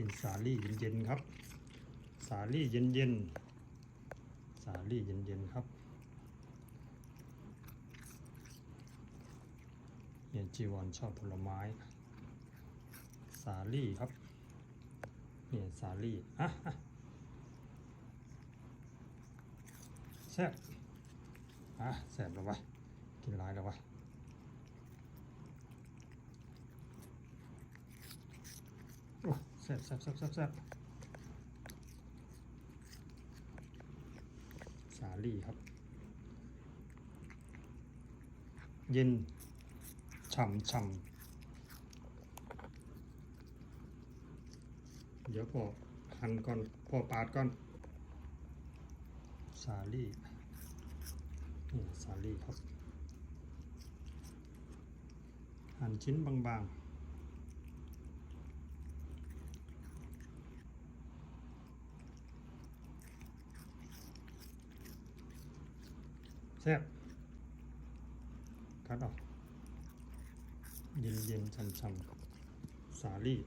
กินสาลี่เย็นๆครับ สาลี่เย็นๆ สาลี่เย็นๆครับเฮียจีวอนชอบผลไม้ สาลี่ครับเนี่ยสาลี่อะแซ่บอะแซ่บแล้ววะกินหลายแล้ววะโอ้ แซ่บแซ่บแซ่บแซ่บสาลี่ครับ เย็น ฉ่ำฉ่ำเดี๋ยวพอหั่นก่อนพอปาดก่อน สาลี่นี่สาลี่ครับ หั่นชิ้นบางๆแซ่บคัดออกเย็นเย็นๆช่ำๆสาลี่